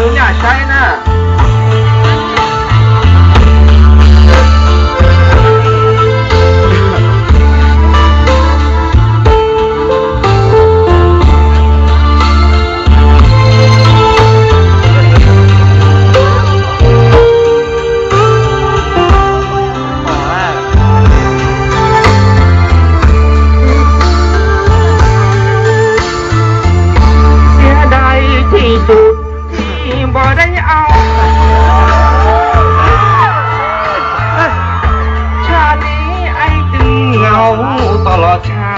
นุญาตใช้นะ ชา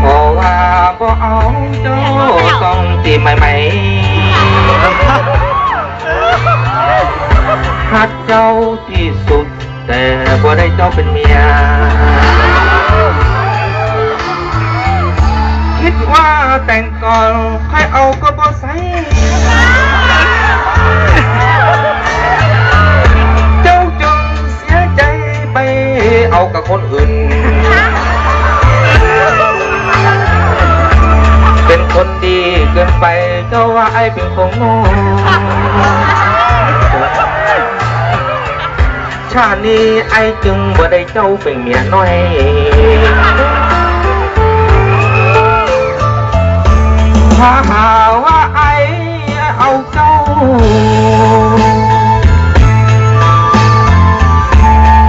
เพราะว่าบ่เอาเจ้าต้องตีใหม่ๆหักเจ้าที่สุด แต่บ่ได้เจ้าเป็นเมีย คิดว่าแต่งก่อนค่อยเอาก็บ่ใส่ คนดีเกินไปเจ้าว่าไอ้เป็นของโง่ชาตินี้ไอ้จึงบ่ได้เจ้าเป็นเมียน้อย ถ้าหาว่าไอเอาเจ้า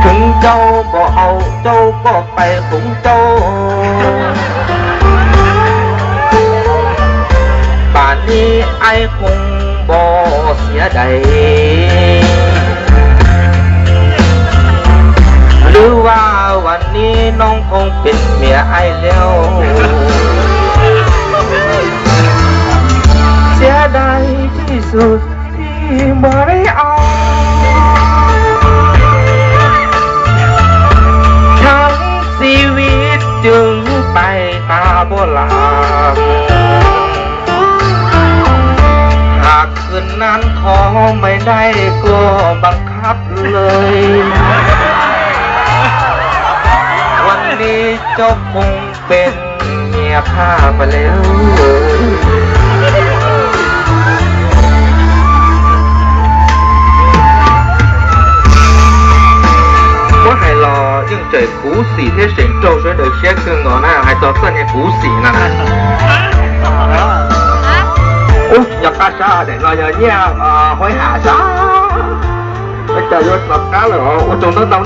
ถึงเจ้าบ่เอาเจ้าก็ไปของเจ้า นี้ไอคงบ่เสียใดหรือว่าวันนี้น้องคงเป็นเมียไอแล้ว เสียดายที่สุดที่บ่ได้เอาทั้งชีวิตจึงไปตาบ่หลับ คืนนั้นขอไม่ได้ก็บังคับเลย วันนี้จบาคงเป็นเมียข้าไปแล้วว่าให้รอยิ่งใจผู้สีเท่เสียงโจ้ช่วยเดือเช็คเครื่องหน้าให้ต่อเส้นให้กูสีนั่น 要袈裟，来来来，捏，会下沙，哎，叫你做啥了？我从头到尾。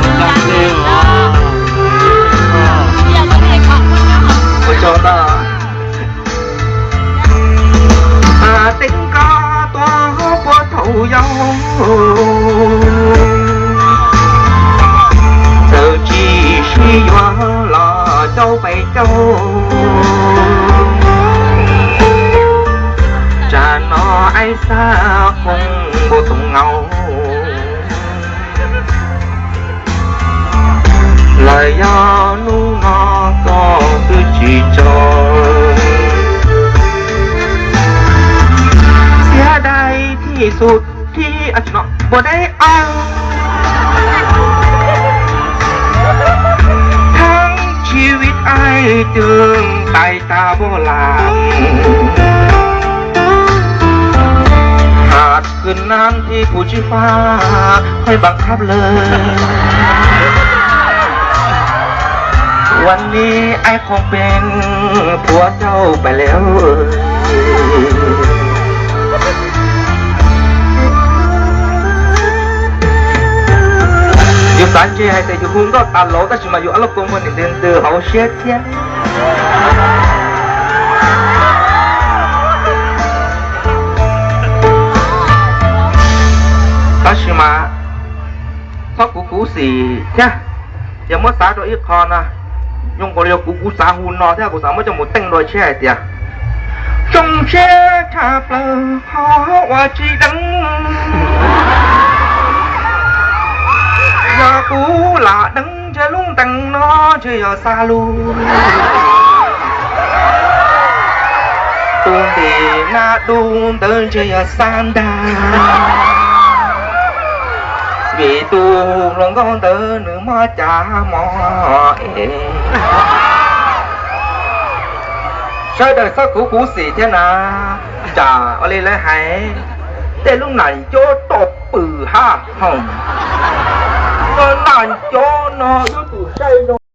你家谁？我。我从头。啊，顶高端过头油，走进水源。 จ้าไปเจ้า จะนอไอ้สาคงบ่ตรงเงาลายยานูนอก็คือจีจอเสียดายที่สุดที่อัจฉริะบ่ได้เอา วิตไอ้ายจึงตายตาบ่หลาณหากขึ้นน้ำที่ผู้ชื่อฟ้า ค่อยบังคับเลย วันนี้ไอ้คงเป็นผัวเจ้าไปแล้ว 红到大楼，但是嘛有阿拉公们的人都好些天。但是嘛，他姑姑是听，有冇撒咗一看啊？用过你个姑姑撒换咯，听下姑撒乜就冇叮落车嚟啲啊？中车插了好我只等。 Giờ cũ là đứng chơi lung tăng nó chơi giờ xa luôn. Tuôn thì na đun tới chơi giờ san đà. Vì tu lòng con tớ nữa mà chả mò sao đời sao cú cú xì thế nà. Chả ở đây lấy hay. Để lúc này cho tột bự ha, hồng. Làm cho nó.